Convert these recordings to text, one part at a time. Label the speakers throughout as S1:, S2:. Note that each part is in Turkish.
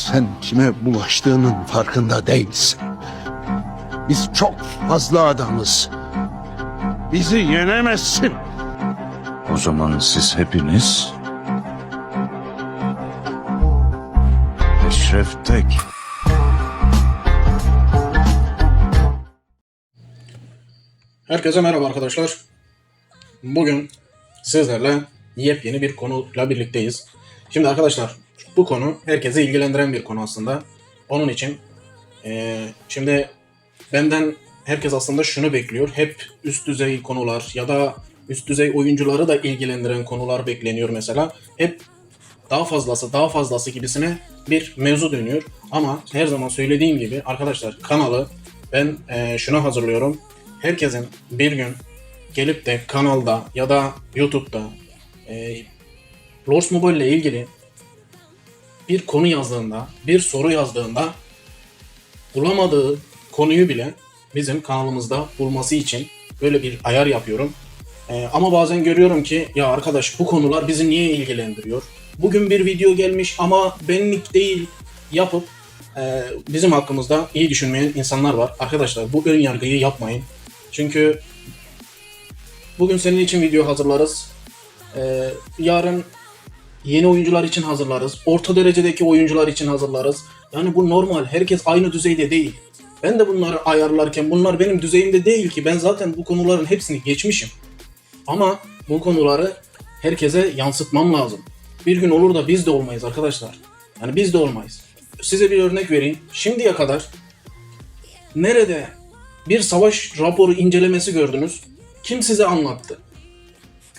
S1: Sen kime bulaştığının farkında değilsin. Biz çok fazla adamız. Bizi yenemezsin.
S2: O zaman siz hepiniz... Eşref Tek.
S3: Herkese merhaba arkadaşlar. Bugün sizlerle yepyeni bir konuyla birlikteyiz. Şimdi arkadaşlar bu konu herkese ilgilendiren bir konu aslında. Onun için eee, şimdi benden herkes aslında şunu bekliyor. Hep üst düzey konular ya da üst düzey oyuncuları da ilgilendiren konular bekleniyor mesela. Hep daha fazlası daha fazlası gibisine bir mevzu dönüyor. Ama her zaman söylediğim gibi arkadaşlar kanalı ben eee, şuna hazırlıyorum. Herkesin bir gün gelip de kanalda ya da YouTube'da eee Lords Mobile ile ilgili bir konu yazdığında, bir soru yazdığında bulamadığı konuyu bile bizim kanalımızda bulması için böyle bir ayar yapıyorum. Ee, ama bazen görüyorum ki ya arkadaş bu konular bizi niye ilgilendiriyor? Bugün bir video gelmiş ama benlik değil yapıp e, bizim hakkımızda iyi düşünmeyen insanlar var. Arkadaşlar bu ön yargıyı yapmayın. Çünkü bugün senin için video hazırlarız. Ee, yarın yeni oyuncular için hazırlarız. Orta derecedeki oyuncular için hazırlarız. Yani bu normal. Herkes aynı düzeyde değil. Ben de bunları ayarlarken bunlar benim düzeyimde değil ki. Ben zaten bu konuların hepsini geçmişim. Ama bu konuları herkese yansıtmam lazım. Bir gün olur da biz de olmayız arkadaşlar. Yani biz de olmayız. Size bir örnek vereyim. Şimdiye kadar nerede bir savaş raporu incelemesi gördünüz? Kim size anlattı?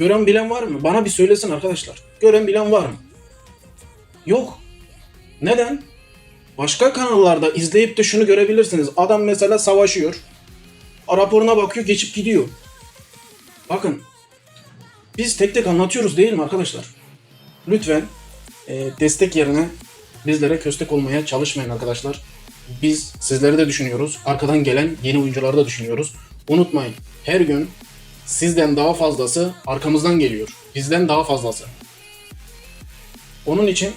S3: Gören bilen var mı? Bana bir söylesin arkadaşlar. Gören bilen var mı? Yok. Neden? Başka kanallarda izleyip de şunu görebilirsiniz. Adam mesela savaşıyor. Raporuna bakıyor geçip gidiyor. Bakın. Biz tek tek anlatıyoruz değil mi arkadaşlar? Lütfen e, destek yerine bizlere köstek olmaya çalışmayın arkadaşlar. Biz sizleri de düşünüyoruz. Arkadan gelen yeni oyuncuları da düşünüyoruz. Unutmayın. Her gün sizden daha fazlası arkamızdan geliyor. Bizden daha fazlası. Onun için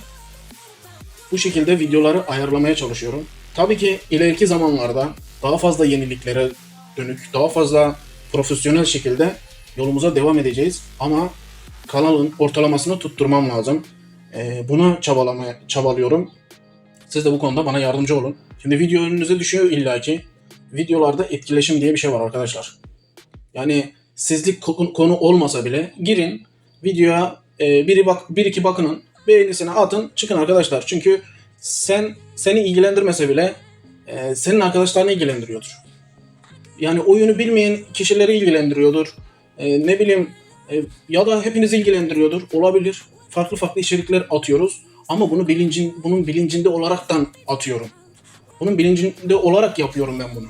S3: bu şekilde videoları ayarlamaya çalışıyorum. Tabii ki ileriki zamanlarda daha fazla yeniliklere dönük, daha fazla profesyonel şekilde yolumuza devam edeceğiz. Ama kanalın ortalamasını tutturmam lazım. Ee, buna çabalamaya çabalıyorum. Siz de bu konuda bana yardımcı olun. Şimdi video önünüze düşüyor illaki. Videolarda etkileşim diye bir şey var arkadaşlar. Yani sizlik ko- konu olmasa bile girin videoya e, biri bak bir iki bakının beğenisini atın çıkın arkadaşlar. Çünkü sen seni ilgilendirmese bile e, senin arkadaşlarını ilgilendiriyordur. Yani oyunu bilmeyen kişileri ilgilendiriyordur. E, ne bileyim e, ya da hepinizi ilgilendiriyordur. Olabilir. Farklı farklı içerikler atıyoruz. Ama bunu bilincin bunun bilincinde olaraktan atıyorum. Bunun bilincinde olarak yapıyorum ben bunu.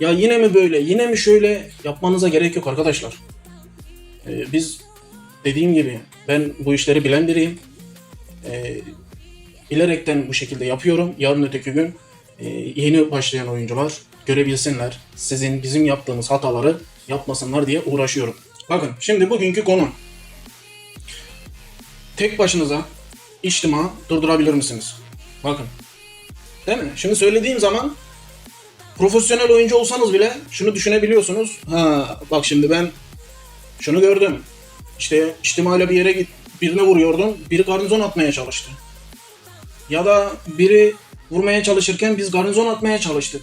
S3: Ya yine mi böyle, yine mi şöyle yapmanıza gerek yok arkadaşlar. Ee, biz dediğim gibi ben bu işleri bilen biriyim. Ee, bilerekten bu şekilde yapıyorum. Yarın öteki gün e, yeni başlayan oyuncular görebilsinler. Sizin bizim yaptığımız hataları yapmasınlar diye uğraşıyorum. Bakın şimdi bugünkü konu. Tek başınıza içtima durdurabilir misiniz? Bakın. Değil mi? Şimdi söylediğim zaman profesyonel oyuncu olsanız bile şunu düşünebiliyorsunuz. Ha bak şimdi ben şunu gördüm. İşte içtimayla bir yere git birine vuruyordum. Biri garnizon atmaya çalıştı. Ya da biri vurmaya çalışırken biz garnizon atmaya çalıştık.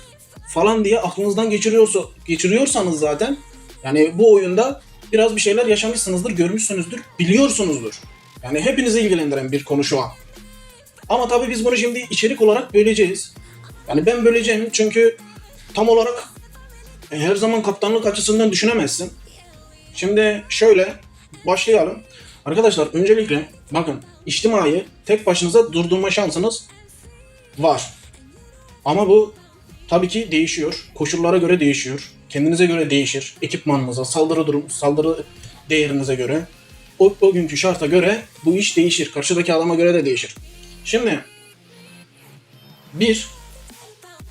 S3: Falan diye aklınızdan geçiriyorsa, geçiriyorsanız zaten yani bu oyunda biraz bir şeyler yaşamışsınızdır, görmüşsünüzdür, biliyorsunuzdur. Yani hepinizi ilgilendiren bir konu şu an. Ama tabii biz bunu şimdi içerik olarak böleceğiz. Yani ben böleceğim çünkü tam olarak e, her zaman kaptanlık açısından düşünemezsin. Şimdi şöyle başlayalım. Arkadaşlar öncelikle bakın içtimai tek başınıza durdurma şansınız var. Ama bu tabii ki değişiyor. Koşullara göre değişiyor. Kendinize göre değişir. Ekipmanınıza, saldırı durum, saldırı değerinize göre. O, o günkü şarta göre bu iş değişir. Karşıdaki adama göre de değişir. Şimdi bir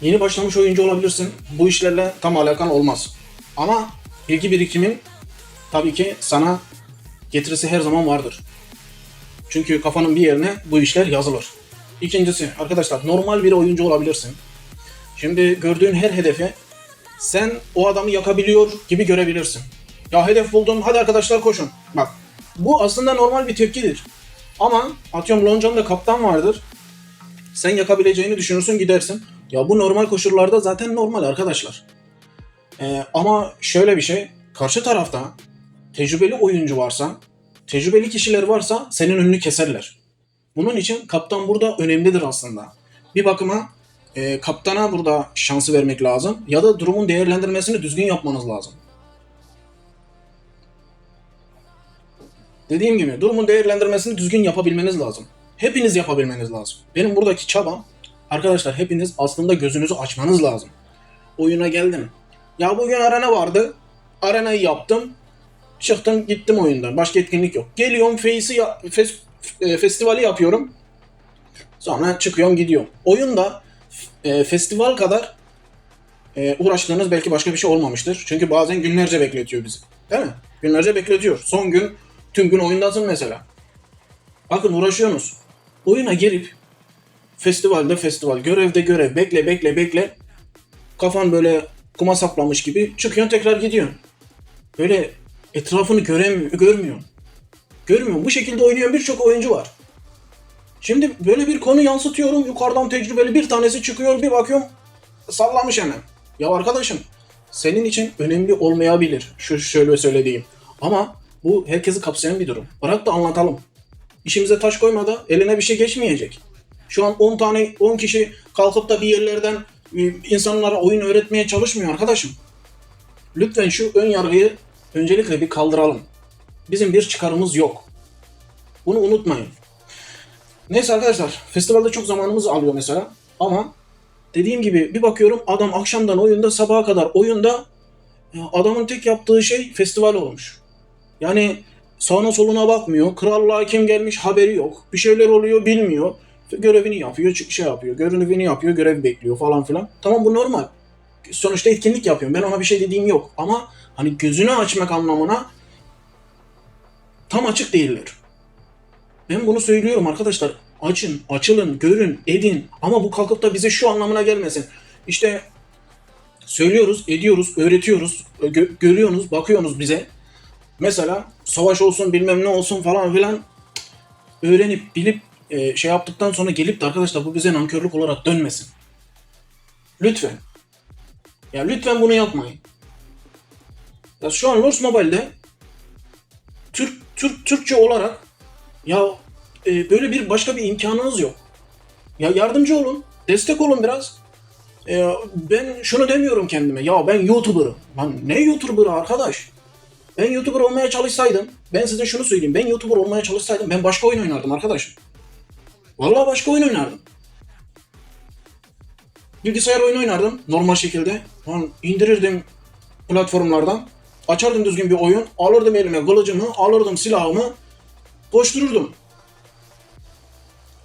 S3: yeni başlamış oyuncu olabilirsin. Bu işlerle tam alakan olmaz. Ama bilgi birikimin tabii ki sana getirisi her zaman vardır. Çünkü kafanın bir yerine bu işler yazılır. İkincisi arkadaşlar normal bir oyuncu olabilirsin. Şimdi gördüğün her hedefe sen o adamı yakabiliyor gibi görebilirsin. Ya hedef buldum hadi arkadaşlar koşun. Bak bu aslında normal bir tepkidir. Ama atıyorum Lonca'nda kaptan vardır. Sen yakabileceğini düşünürsün gidersin. Ya bu normal koşullarda zaten normal arkadaşlar. Ee, ama şöyle bir şey. Karşı tarafta tecrübeli oyuncu varsa, tecrübeli kişiler varsa senin önünü keserler. Bunun için kaptan burada önemlidir aslında. Bir bakıma e, kaptana burada şansı vermek lazım ya da durumun değerlendirmesini düzgün yapmanız lazım. Dediğim gibi durumun değerlendirmesini düzgün yapabilmeniz lazım. Hepiniz yapabilmeniz lazım. Benim buradaki çabam arkadaşlar hepiniz aslında gözünüzü açmanız lazım. Oyuna geldim. Ya bugün arena vardı. Arenayı yaptım. Çıktım gittim oyundan. Başka etkinlik yok. Geliyorum Face'i ya- fes- e, festivali yapıyorum. Sonra çıkıyorum gidiyorum. Oyunda e, festival kadar e, uğraştığınız belki başka bir şey olmamıştır. Çünkü bazen günlerce bekletiyor bizi. Değil mi? Günlerce bekletiyor. Son gün tüm gün oyundasın mesela. Bakın uğraşıyorsunuz. Oyuna girip festivalde festival, görevde görev, bekle bekle bekle. Kafan böyle kuma saplamış gibi çıkıyorsun tekrar gidiyorsun. Böyle etrafını göremiyor, görmüyorsun. Görmüyorsun. Bu şekilde oynayan birçok oyuncu var. Şimdi böyle bir konu yansıtıyorum. Yukarıdan tecrübeli bir tanesi çıkıyor. Bir bakıyorum sallamış hemen. Ya arkadaşım senin için önemli olmayabilir. Şu şöyle söylediğim. Ama bu herkesi kapsayan bir durum. Bırak da anlatalım. İşimize taş koymada eline bir şey geçmeyecek. Şu an 10 tane 10 kişi kalkıp da bir yerlerden e, insanlara oyun öğretmeye çalışmıyor arkadaşım. Lütfen şu ön yargıyı öncelikle bir kaldıralım. Bizim bir çıkarımız yok. Bunu unutmayın. Neyse arkadaşlar, festivalde çok zamanımızı alıyor mesela. Ama dediğim gibi bir bakıyorum adam akşamdan oyunda sabaha kadar oyunda ya adamın tek yaptığı şey festival olmuş. Yani sağına soluna bakmıyor. Krallığa kim gelmiş haberi yok. Bir şeyler oluyor bilmiyor. Görevini yapıyor, şey yapıyor. Görevini yapıyor, görev bekliyor falan filan. Tamam bu normal. Sonuçta etkinlik yapıyorum. Ben ona bir şey dediğim yok. Ama hani gözünü açmak anlamına tam açık değiller. Ben bunu söylüyorum arkadaşlar. Açın, açılın, görün, edin. Ama bu kalkıp da bize şu anlamına gelmesin. İşte söylüyoruz, ediyoruz, öğretiyoruz, gö- görüyorsunuz, bakıyorsunuz bize. Mesela savaş olsun bilmem ne olsun falan filan öğrenip bilip e, şey yaptıktan sonra gelip de arkadaşlar bu bize nankörlük olarak dönmesin. Lütfen. Ya lütfen bunu yapmayın. Ya şu an Lurs Mobile'de Türk, Türk Türkçe olarak ya e, böyle bir başka bir imkanınız yok. Ya yardımcı olun, destek olun biraz. E, ben şunu demiyorum kendime. Ya ben YouTuber'ım. Lan ne YouTuber'ı arkadaş? Ben YouTuber olmaya çalışsaydım, ben size şunu söyleyeyim. Ben YouTuber olmaya çalışsaydım ben başka oyun oynardım arkadaşım. Vallahi başka oyun oynardım. Bilgisayar oyunu oynardım normal şekilde. Lan indirirdim platformlardan. Açardım düzgün bir oyun. Alırdım elime kılıcımı, alırdım silahımı. Koştururdum.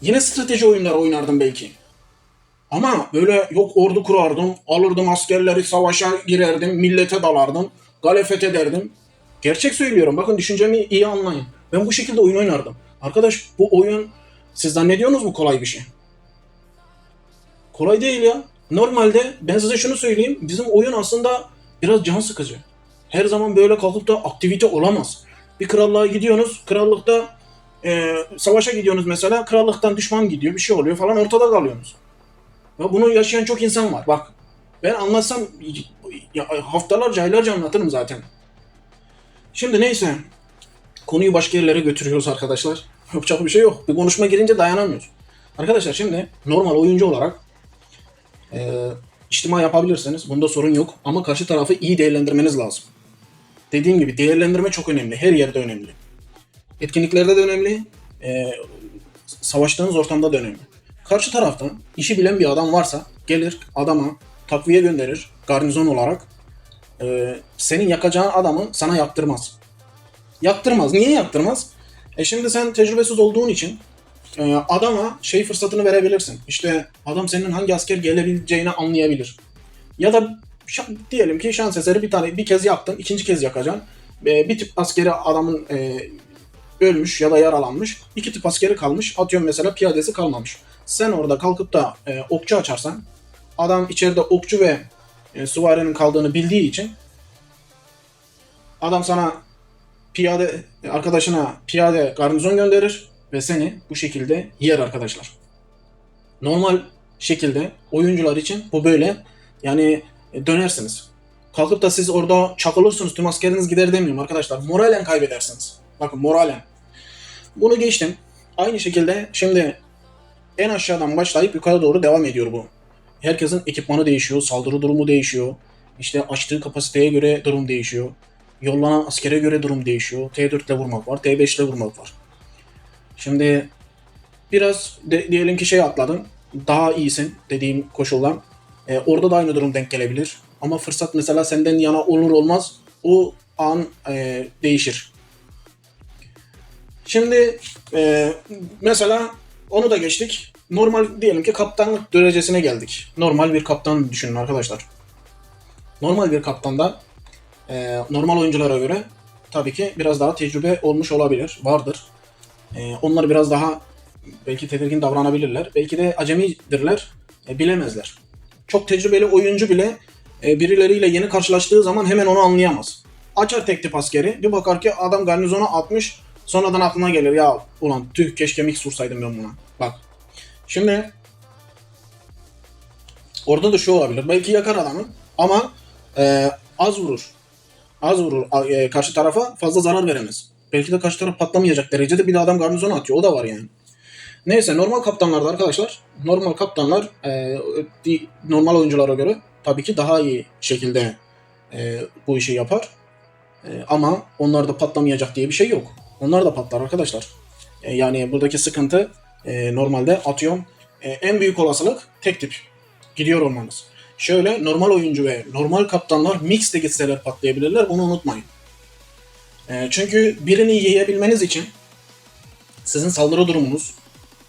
S3: Yine strateji oyunları oynardım belki. Ama böyle yok ordu kurardım, alırdım askerleri savaşa girerdim, millete dalardım, galefet ederdim. Gerçek söylüyorum bakın düşüncemi iyi anlayın. Ben bu şekilde oyun oynardım. Arkadaş bu oyun siz zannediyorsunuz mu kolay bir şey? Kolay değil ya. Normalde ben size şunu söyleyeyim. Bizim oyun aslında biraz can sıkıcı. Her zaman böyle kalkıp da aktivite olamaz. Bir krallığa gidiyorsunuz. Krallıkta e, savaşa gidiyorsunuz mesela. Krallıktan düşman gidiyor. Bir şey oluyor falan ortada kalıyorsunuz. Ve bunu yaşayan çok insan var. Bak ben anlatsam ya, haftalarca aylarca anlatırım zaten. Şimdi neyse. Konuyu başka yerlere götürüyoruz arkadaşlar. Yapacak bir şey yok. Bir konuşma girince dayanamıyoruz. Arkadaşlar şimdi normal oyuncu olarak e, içtima yapabilirsiniz. Bunda sorun yok. Ama karşı tarafı iyi değerlendirmeniz lazım. Dediğim gibi değerlendirme çok önemli. Her yerde önemli. Etkinliklerde de önemli. E, savaştığınız ortamda da önemli. Karşı taraftan işi bilen bir adam varsa gelir adama takviye gönderir garnizon olarak. E, senin yakacağın adamı sana yaktırmaz. Yaktırmaz. Niye yaktırmaz? E şimdi sen tecrübesiz olduğun için e, adama şey fırsatını verebilirsin. İşte adam senin hangi asker gelebileceğini anlayabilir. Ya da diyelim ki şans eseri bir tane bir kez yaktın, ikinci kez yakacaksın. E, bir tip askeri adamın e, ölmüş ya da yaralanmış. İki tip askeri kalmış. Atıyorum mesela piyadesi kalmamış. Sen orada kalkıp da e, okçu açarsan adam içeride okçu ve e, süvarinin kaldığını bildiği için adam sana piyade arkadaşına piyade garnizon gönderir ve seni bu şekilde yer arkadaşlar. Normal şekilde oyuncular için bu böyle yani e, dönersiniz. Kalkıp da siz orada çakılırsınız tüm askeriniz gider demiyorum arkadaşlar. Moralen kaybedersiniz. Bakın moralen. Bunu geçtim. Aynı şekilde şimdi en aşağıdan başlayıp yukarı doğru devam ediyor bu. Herkesin ekipmanı değişiyor, saldırı durumu değişiyor. İşte açtığı kapasiteye göre durum değişiyor. Yollanan askere göre durum değişiyor. T4 ile vurmak var, T5 ile vurmak var. Şimdi biraz de, diyelim ki şey atladın. Daha iyisin dediğim koşuldan. Ee, orada da aynı durum denk gelebilir. Ama fırsat mesela senden yana olur olmaz o an e, değişir. Şimdi e, mesela onu da geçtik. Normal diyelim ki kaptanlık derecesine geldik. Normal bir kaptan düşünün arkadaşlar. Normal bir kaptanda e, normal oyunculara göre tabii ki biraz daha tecrübe olmuş olabilir, vardır. E, onlar biraz daha belki tedirgin davranabilirler. Belki de acemidirler, e, bilemezler. Çok tecrübeli oyuncu bile e, birileriyle yeni karşılaştığı zaman hemen onu anlayamaz. Açar tek tip askeri, bir bakar ki adam garnizona atmış, sonradan aklına gelir ya ulan tüh keşke mix vursaydım ben buna. Bak. Şimdi orada da şu olabilir. Belki yakar adamı ama e, az vurur. Az vurur. E, karşı tarafa fazla zarar veremez. Belki de karşı taraf patlamayacak derecede bir de adam garnizona atıyor. O da var yani. Neyse normal kaptanlarda arkadaşlar normal kaptanlar e, normal oyunculara göre tabii ki daha iyi şekilde e, bu işi yapar. E, ama onlarda patlamayacak diye bir şey yok. Onlar da patlar arkadaşlar. E, yani buradaki sıkıntı e, normalde atıyorum e, en büyük olasılık tek tip gidiyor olmanız. Şöyle normal oyuncu ve normal kaptanlar mix de gitseler patlayabilirler. Bunu unutmayın. E, çünkü birini yiyebilmeniz için sizin saldırı durumunuz,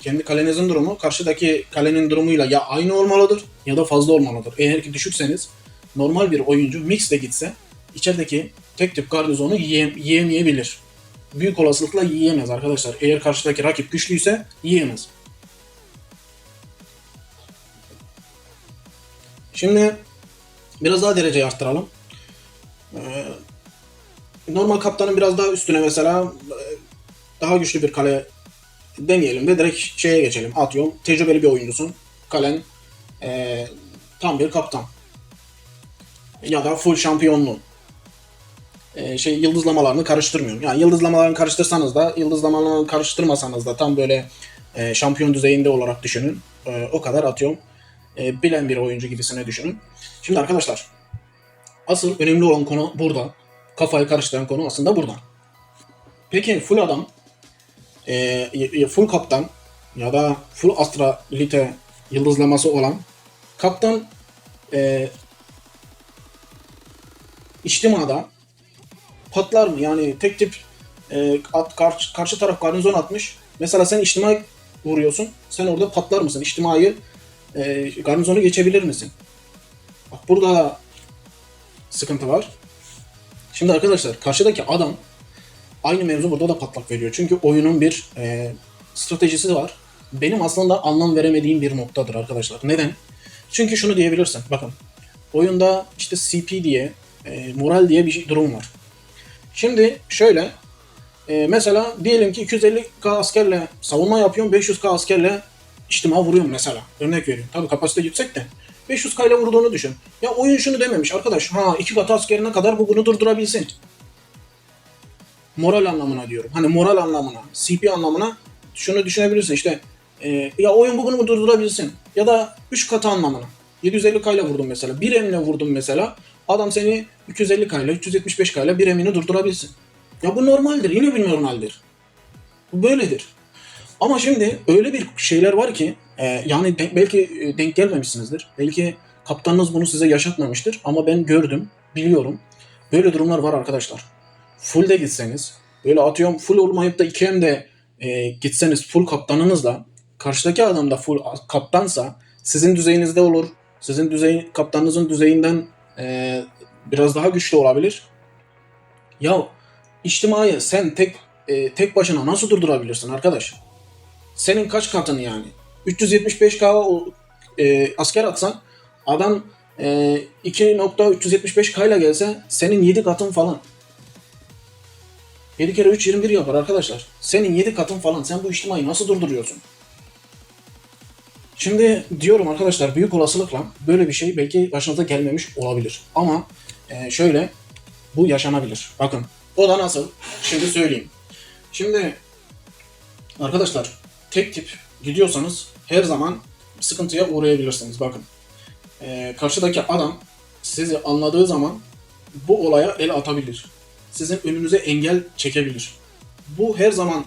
S3: kendi kalenizin durumu karşıdaki kalenin durumuyla ya aynı olmalıdır ya da fazla olmalıdır. Eğer ki düşükseniz normal bir oyuncu mix de gitse içerideki tek tip garnizonu yiye, yiyemeyebilir. Büyük olasılıkla yiyemez arkadaşlar. Eğer karşıdaki rakip güçlüyse yiyemez. Şimdi biraz daha dereceyi arttıralım. Ee, normal kaptanın biraz daha üstüne mesela e, daha güçlü bir kale demeyelim de direkt şeye geçelim. Atıyorum tecrübeli bir oyuncusun. Kalen e, tam bir kaptan. Ya da full şampiyonlu. E, şey yıldızlamalarını karıştırmıyorum. Yani yıldızlamalarını karıştırsanız da yıldızlamalarını karıştırmasanız da tam böyle e, şampiyon düzeyinde olarak düşünün. E, o kadar atıyorum. E, bilen bir oyuncu gibisine düşünün. Şimdi arkadaşlar asıl önemli olan konu burada. Kafayı karıştıran konu aslında burada. Peki full adam e, full kaptan ya da full astralite yıldızlaması olan kaptan e, içtimada patlar mı? Yani tek tip e, at, karşı, karşı taraf garnizon atmış. Mesela sen içtima vuruyorsun. Sen orada patlar mısın? İçtimayı e, garnizonu geçebilir misin? Bak burada sıkıntı var. Şimdi arkadaşlar karşıdaki adam aynı mevzu burada da patlak veriyor. Çünkü oyunun bir e, stratejisi var. Benim aslında anlam veremediğim bir noktadır arkadaşlar. Neden? Çünkü şunu diyebilirsin. Bakın oyunda işte CP diye, e, moral diye bir durum var. Şimdi şöyle e, mesela diyelim ki 250k askerle savunma yapıyorum, 500k askerle içtima vuruyorum mesela. Örnek veriyorum. Tabii kapasite yüksek de. 500k ile vurduğunu düşün. Ya oyun şunu dememiş arkadaş. Ha iki katı askerine kadar bu bunu durdurabilsin. Moral anlamına diyorum. Hani moral anlamına, CP anlamına şunu düşünebilirsin işte. e, ya oyun bu bunu durdurabilsin. Ya da 3 katı anlamına. 750k ile vurdum mesela. Bir emine vurdum mesela. Adam seni 250k ile 375k ile bir emini durdurabilsin. Ya bu normaldir. Yine bir normaldir. Bu böyledir. Ama şimdi öyle bir şeyler var ki e, yani de- belki e, denk gelmemişsinizdir. Belki kaptanınız bunu size yaşatmamıştır ama ben gördüm, biliyorum. Böyle durumlar var arkadaşlar. Full de gitseniz, böyle atıyorum full olmayıp da 2M de e, gitseniz full kaptanınızla karşıdaki adam da full kaptansa sizin düzeyinizde olur. Sizin düzey kaptanınızın düzeyinden e, biraz daha güçlü olabilir. Ya içtimayı sen tek e, tek başına nasıl durdurabilirsin arkadaş? Senin kaç katın yani? 375k o- e, asker atsan adam e, 2.375k ile gelse senin 7 katın falan. 7 kere 3 21 yapar arkadaşlar. Senin 7 katın falan. Sen bu içtimayı nasıl durduruyorsun? Şimdi diyorum arkadaşlar büyük olasılıkla böyle bir şey belki başınıza gelmemiş olabilir. Ama e, şöyle bu yaşanabilir. Bakın o da nasıl? Şimdi söyleyeyim. Şimdi arkadaşlar tek tip gidiyorsanız her zaman sıkıntıya uğrayabilirsiniz. Bakın e, karşıdaki adam sizi anladığı zaman bu olaya el atabilir. Sizin önünüze engel çekebilir. Bu her zaman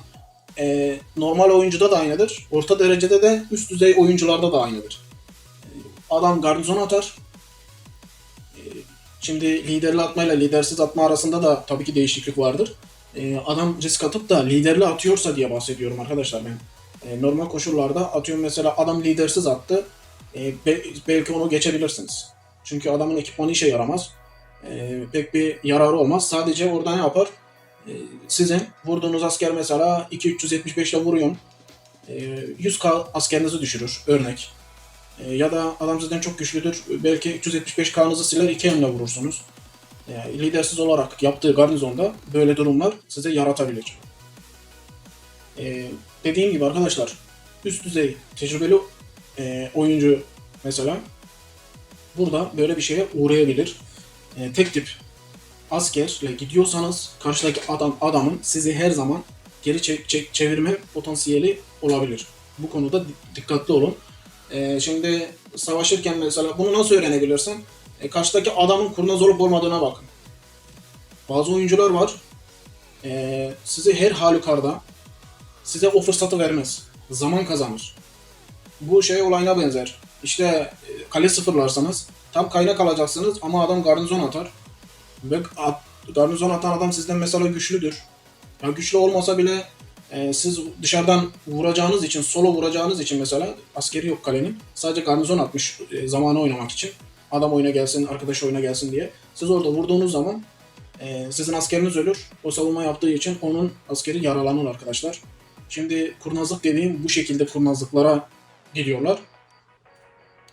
S3: e, normal oyuncuda da aynıdır. Orta derecede de üst düzey oyuncularda da aynıdır. Adam garnizon atar. E, şimdi liderli atmayla lidersiz atma arasında da tabii ki değişiklik vardır. E, adam risk atıp da liderli atıyorsa diye bahsediyorum arkadaşlar ben. E, normal koşullarda atıyorum mesela adam lidersiz attı. E, be- belki onu geçebilirsiniz. Çünkü adamın ekipmanı işe yaramaz. E, pek bir yararı olmaz. Sadece orada ne yapar? E, sizin vurduğunuz asker mesela 2-375 ile vuruyorsun. E, 100k askerinizi düşürür örnek. E, ya da adam sizden çok güçlüdür. Belki 375k'nızı siler 2 emle vurursunuz. E, lidersiz olarak yaptığı garnizonda böyle durumlar size yaratabilir. E, dediğim gibi arkadaşlar üst düzey tecrübeli e, oyuncu mesela burada böyle bir şeye uğrayabilir. E, tek tip askerle gidiyorsanız karşıdaki adam adamın sizi her zaman geri çe- çe- çevirme potansiyeli olabilir. Bu konuda di- dikkatli olun. E, şimdi savaşırken mesela bunu nasıl öğrenebilirsin? E, karşıdaki adamın kurnaz olup olmadığına bakın. Bazı oyuncular var. e, sizi her halükarda size o fırsatı vermez. Zaman kazanır. Bu şey olayına benzer. İşte e, kale sıfırlarsanız tam kaynak alacaksınız ama adam garnizon atar. Ve at, garnizon atan adam sizden mesela güçlüdür. Ya güçlü olmasa bile e, siz dışarıdan vuracağınız için, solo vuracağınız için mesela askeri yok kalenin. Sadece garnizon atmış e, zamanı oynamak için. Adam oyuna gelsin, arkadaş oyuna gelsin diye. Siz orada vurduğunuz zaman e, sizin askeriniz ölür. O savunma yaptığı için onun askeri yaralanır arkadaşlar. Şimdi kurnazlık dediğim bu şekilde kurnazlıklara gidiyorlar.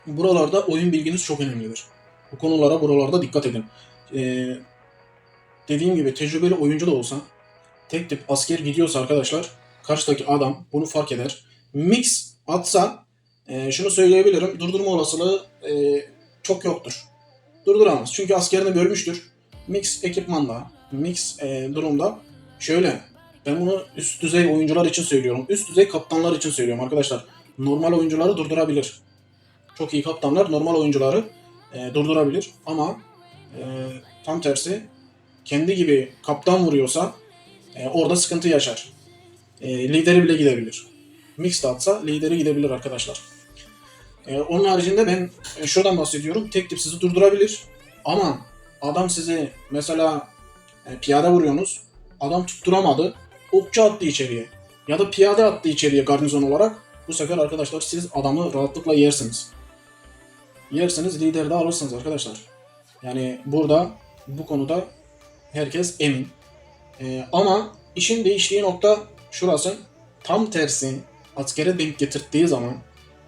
S3: Buralarda oyun bilginiz çok önemlidir. Bu konulara buralarda dikkat edin. Ee, dediğim gibi tecrübeli oyuncu da olsa tek tip asker gidiyorsa arkadaşlar karşıdaki adam bunu fark eder. Mix atsa e, şunu söyleyebilirim durdurma olasılığı e, çok yoktur. Durduramaz. Çünkü askerini görmüştür. Mix ekipmanla, mix e, durumda şöyle ben bunu üst düzey oyuncular için söylüyorum. Üst düzey kaptanlar için söylüyorum arkadaşlar. Normal oyuncuları durdurabilir. Çok iyi kaptanlar normal oyuncuları e, durdurabilir. Ama e, tam tersi kendi gibi kaptan vuruyorsa e, orada sıkıntı yaşar. E, lideri bile gidebilir. Mixed atsa lideri gidebilir arkadaşlar. E, onun haricinde ben e, şuradan bahsediyorum. Tek tip sizi durdurabilir. Ama adam sizi mesela e, piyade vuruyorsunuz. Adam tutturamadı. Okçu attı içeriye. Ya da piyade attı içeriye garnizon olarak. Bu sefer arkadaşlar siz adamı rahatlıkla yersiniz. Yersiniz lideri de alırsınız arkadaşlar. Yani burada bu konuda herkes emin. Ee, ama işin değiştiği nokta şurası. Tam tersi askere denk getirdiği zaman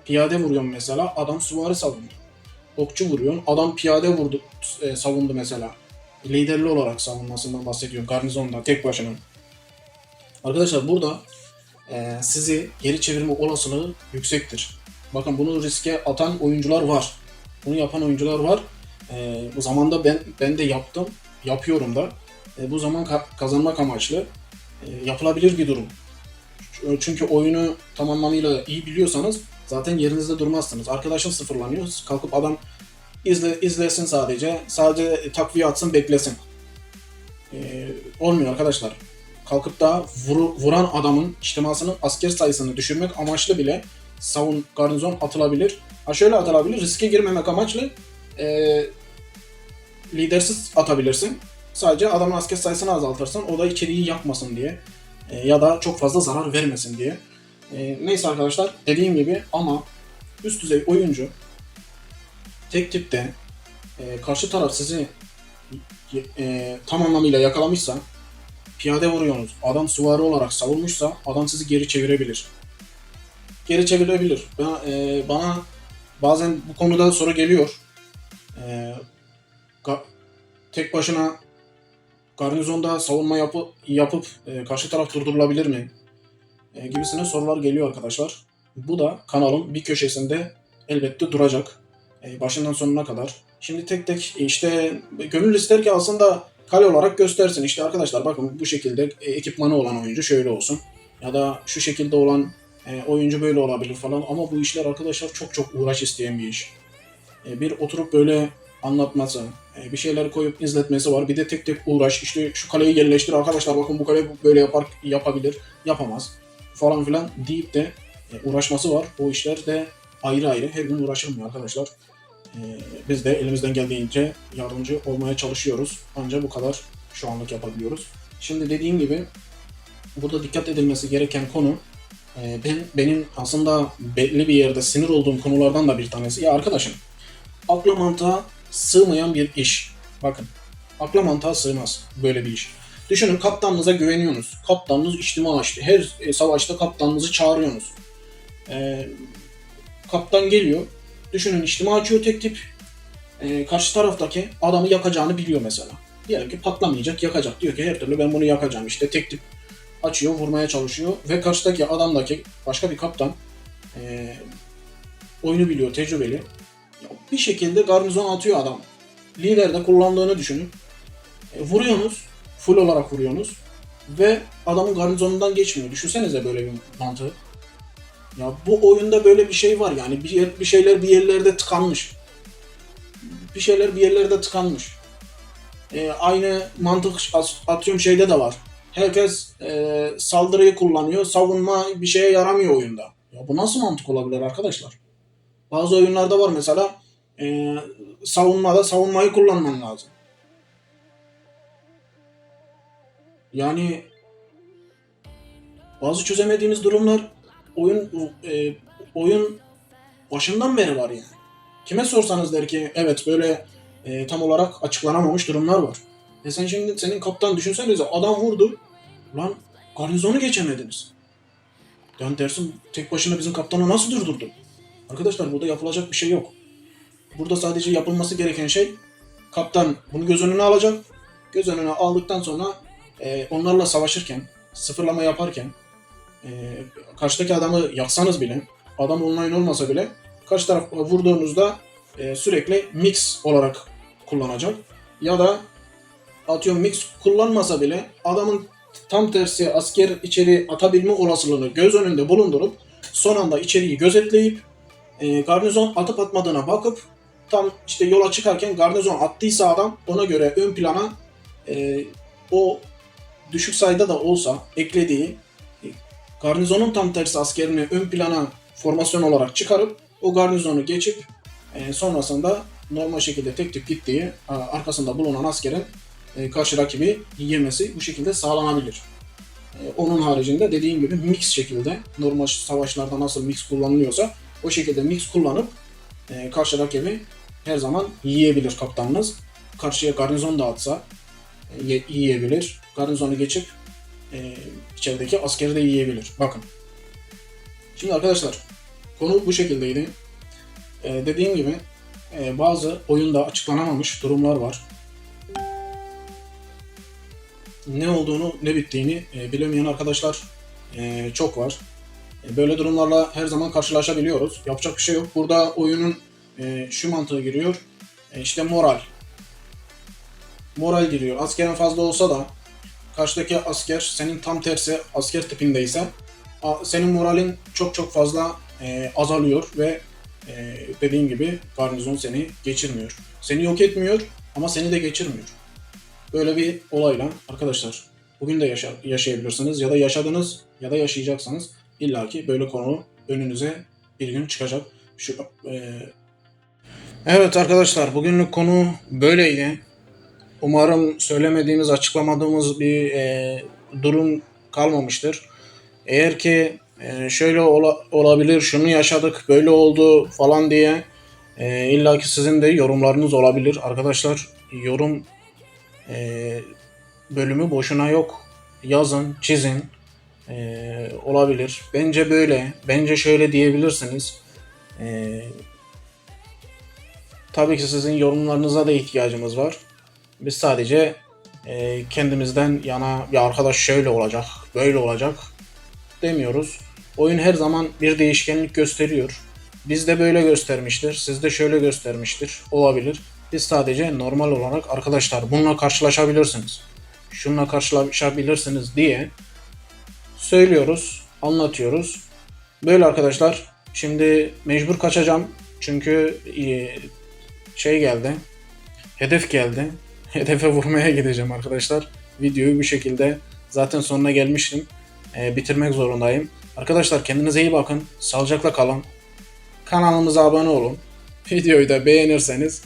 S3: piyade vuruyor mesela adam süvari savundu. Okçu vuruyor adam piyade vurdu e, savundu mesela. Liderli olarak savunmasından bahsediyorum garnizonda tek başına. Arkadaşlar burada e, sizi geri çevirme olasılığı yüksektir. Bakın bunu riske atan oyuncular var. Bunu yapan oyuncular var. E, bu zamanda ben ben de yaptım, yapıyorum da. E, bu zaman ka- kazanmak amaçlı e, yapılabilir bir durum. Ç- Çünkü oyunu tam anlamıyla iyi biliyorsanız zaten yerinizde durmazsınız. Arkadaşın sıfırlanıyor, kalkıp adam izle, izlesin sadece, sadece takviye atsın, beklesin. E, olmuyor arkadaşlar. Kalkıp da vuru- vuran adamın içtimasının asker sayısını düşürmek amaçlı bile savun garnizon atılabilir. Ha şöyle atılabilir, riske girmemek amaçlı e, lidersiz atabilirsin. Sadece adamın asker sayısını azaltırsan o da içeriği yakmasın diye e, ya da çok fazla zarar vermesin diye. E, neyse arkadaşlar dediğim gibi ama üst düzey oyuncu tek tipte e, karşı taraf sizi e, tam anlamıyla yakalamışsa piyade vuruyorsunuz. Adam süvari olarak savunmuşsa adam sizi geri çevirebilir. geri çevrilebilir. Ben, e, bana bazen bu konuda soru geliyor. E, tek başına garnizonda savunma yapı, yapıp e, karşı taraf durdurulabilir mi? E, gibisine sorular geliyor arkadaşlar. Bu da kanalın bir köşesinde elbette duracak. E, başından sonuna kadar. Şimdi tek tek işte gönül ister ki aslında kale olarak göstersin. İşte arkadaşlar bakın bu şekilde e, ekipmanı olan oyuncu şöyle olsun. Ya da şu şekilde olan e, oyuncu böyle olabilir falan. Ama bu işler arkadaşlar çok çok uğraş isteyen bir iş. E, bir oturup böyle anlatması, bir şeyler koyup izletmesi var. Bir de tek tek uğraş. İşte şu kaleyi yerleştir arkadaşlar bakın bu kale böyle yapar yapabilir, yapamaz falan filan deyip de uğraşması var. O işler de ayrı ayrı her gün uğraşılmıyor arkadaşlar. E, biz de elimizden geldiğince yardımcı olmaya çalışıyoruz. Ancak bu kadar şu anlık yapabiliyoruz. Şimdi dediğim gibi burada dikkat edilmesi gereken konu e, ben benim aslında belli bir yerde sinir olduğum konulardan da bir tanesi. Ya arkadaşım akla mantığa sığmayan bir iş. Bakın akla mantığa sığmaz böyle bir iş. Düşünün kaptanınıza güveniyorsunuz. Kaptanınız içtima açtı. Her e, savaşta kaptanınızı çağırıyorsunuz. E, kaptan geliyor. Düşünün içtima açıyor tek tip. E, karşı taraftaki adamı yakacağını biliyor mesela. Diyelim ki patlamayacak yakacak. Diyor ki her türlü ben bunu yakacağım. İşte tek tip açıyor vurmaya çalışıyor. Ve karşıdaki adamdaki başka bir kaptan e, oyunu biliyor tecrübeli. Bir şekilde garnizon atıyor adam. Lider de kullandığını düşünün. E, vuruyorsunuz. Full olarak vuruyorsunuz. Ve adamın garnizonundan geçmiyor. Düşünsenize böyle bir mantığı. Ya bu oyunda böyle bir şey var yani bir, bir şeyler bir yerlerde tıkanmış. Bir şeyler bir yerlerde tıkanmış. E, aynı mantık atıyorum şeyde de var. Herkes e, saldırıyı kullanıyor, savunma bir şeye yaramıyor oyunda. Ya bu nasıl mantık olabilir arkadaşlar? Bazı oyunlarda var mesela e, savunmada savunmayı kullanman lazım. Yani bazı çözemediğimiz durumlar oyun e, oyun başından beri var yani. Kime sorsanız der ki evet böyle e, tam olarak açıklanamamış durumlar var. E sen şimdi senin kaptan düşünsenize adam vurdu. Lan garnizonu geçemediniz. Yani dersin tek başına bizim kaptanı nasıl durdurdu? Arkadaşlar burada yapılacak bir şey yok. Burada sadece yapılması gereken şey kaptan bunu göz önüne alacak. Göz önüne aldıktan sonra e, onlarla savaşırken, sıfırlama yaparken e, karşıdaki adamı yaksanız bile, adam online olmasa bile karşı tarafa vurduğunuzda e, sürekli mix olarak kullanacak. Ya da atıyorum mix kullanmasa bile adamın tam tersi asker içeri atabilme olasılığını göz önünde bulundurup son anda içeriği gözetleyip e, garnizon atıp atmadığına bakıp tam işte yola çıkarken garnizon attıysa adam ona göre ön plana e, o düşük sayıda da olsa eklediği garnizonun tam tersi askerini ön plana formasyon olarak çıkarıp o garnizonu geçip e, sonrasında normal şekilde tek tip gittiği a, arkasında bulunan askerin e, karşı rakibi yemesi bu şekilde sağlanabilir. E, onun haricinde dediğim gibi mix şekilde normal savaşlarda nasıl mix kullanılıyorsa o şekilde mix kullanıp e, karşı rakibi her zaman yiyebilir kaptanınız. Karşıya garnizon da atsa e, ye- yiyebilir. Garnizonu geçip e, içerideki askeri de yiyebilir. Bakın. Şimdi arkadaşlar konu bu şekildeydi. E, dediğim gibi e, bazı oyunda açıklanamamış durumlar var. Ne olduğunu, ne bittiğini e, bilemeyen arkadaşlar e, çok var. E, böyle durumlarla her zaman karşılaşabiliyoruz. Yapacak bir şey yok. Burada oyunun e, şu mantığı giriyor. E, işte moral. Moral giriyor. Askerin fazla olsa da karşıdaki asker senin tam tersi asker tipindeyse senin moralin çok çok fazla e, azalıyor ve e, dediğim gibi garnizon seni geçirmiyor. Seni yok etmiyor ama seni de geçirmiyor. Böyle bir olayla arkadaşlar bugün de yaşa- yaşayabilirsiniz ya da yaşadınız ya da yaşayacaksanız illaki böyle konu önünüze bir gün çıkacak. Şu e, Evet arkadaşlar bugünlük konu böyleydi. Umarım söylemediğimiz, açıklamadığımız bir e, durum kalmamıştır. Eğer ki e, şöyle ola- olabilir, şunu yaşadık, böyle oldu falan diye e, illaki sizin de yorumlarınız olabilir. Arkadaşlar yorum e, bölümü boşuna yok. Yazın, çizin. Ee, olabilir. Bence böyle. Bence şöyle diyebilirsiniz. Ee, tabii ki sizin yorumlarınıza da ihtiyacımız var. Biz sadece e, kendimizden yana ya arkadaş şöyle olacak, böyle olacak demiyoruz. Oyun her zaman bir değişkenlik gösteriyor. Bizde böyle göstermiştir, sizde şöyle göstermiştir. Olabilir. Biz sadece normal olarak arkadaşlar bununla karşılaşabilirsiniz. Şununla karşılaşabilirsiniz diye söylüyoruz, anlatıyoruz. Böyle arkadaşlar. Şimdi mecbur kaçacağım. Çünkü e, şey geldi. Hedef geldi. Hedefe vurmaya gideceğim arkadaşlar. Videoyu bu şekilde zaten sonuna gelmiştim. E, bitirmek zorundayım. Arkadaşlar kendinize iyi bakın. Sağlıcakla kalın. Kanalımıza abone olun. Videoyu da beğenirseniz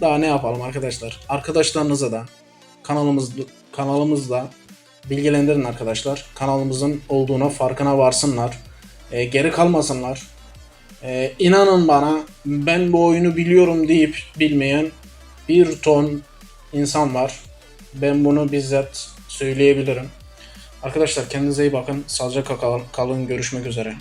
S3: daha ne yapalım arkadaşlar. Arkadaşlarınıza da kanalımız kanalımızda bilgilendirin arkadaşlar. Kanalımızın olduğuna farkına varsınlar. E, geri kalmasınlar. E, inanın bana ben bu oyunu biliyorum deyip bilmeyen bir ton insan var. Ben bunu bizzat söyleyebilirim. Arkadaşlar kendinize iyi bakın. Sağlıcakla kalın. Görüşmek üzere.